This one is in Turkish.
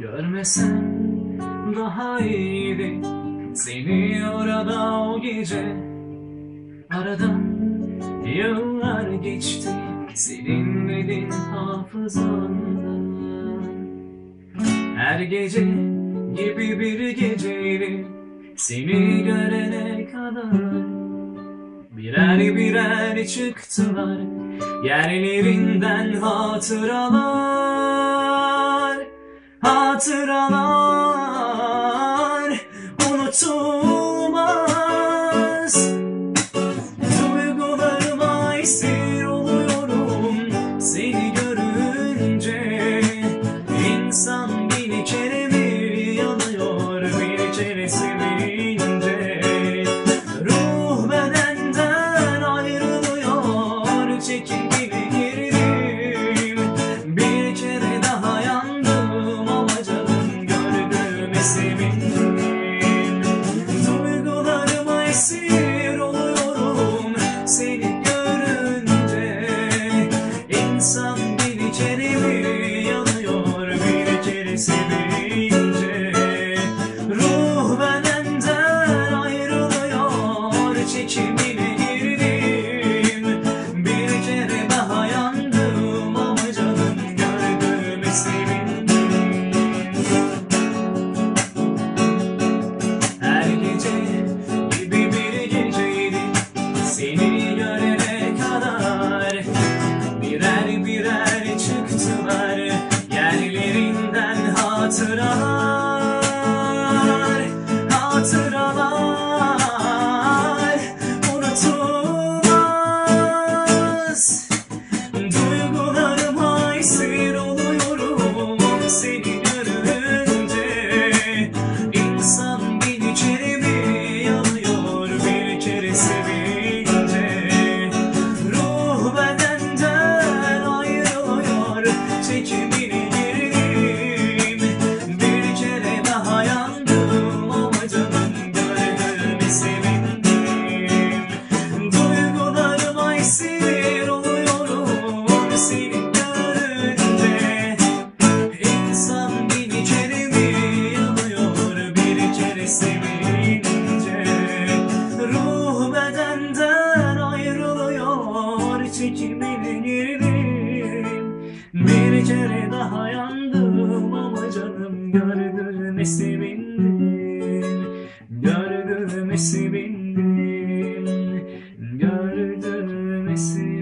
Görmesen daha iyiydi. Seni orada o gece Aradan yıllar geçti Silinmedin hafızamdan Her gece gibi bir geceydi Seni görene kadar. Birer birer çıktılar Yerlerinden hatıralar Hatıralar Unutulmaz. Duygularıma esir oluyorum. Seni görünce İnsan bir kere bir yanıyor? Bir kere sevince Ruh bedenden ayrılıyor. Çekimine kere daha yandım ama canım gördüğüme sevindim Gördüğüme sevindim Gördüğüme sevindim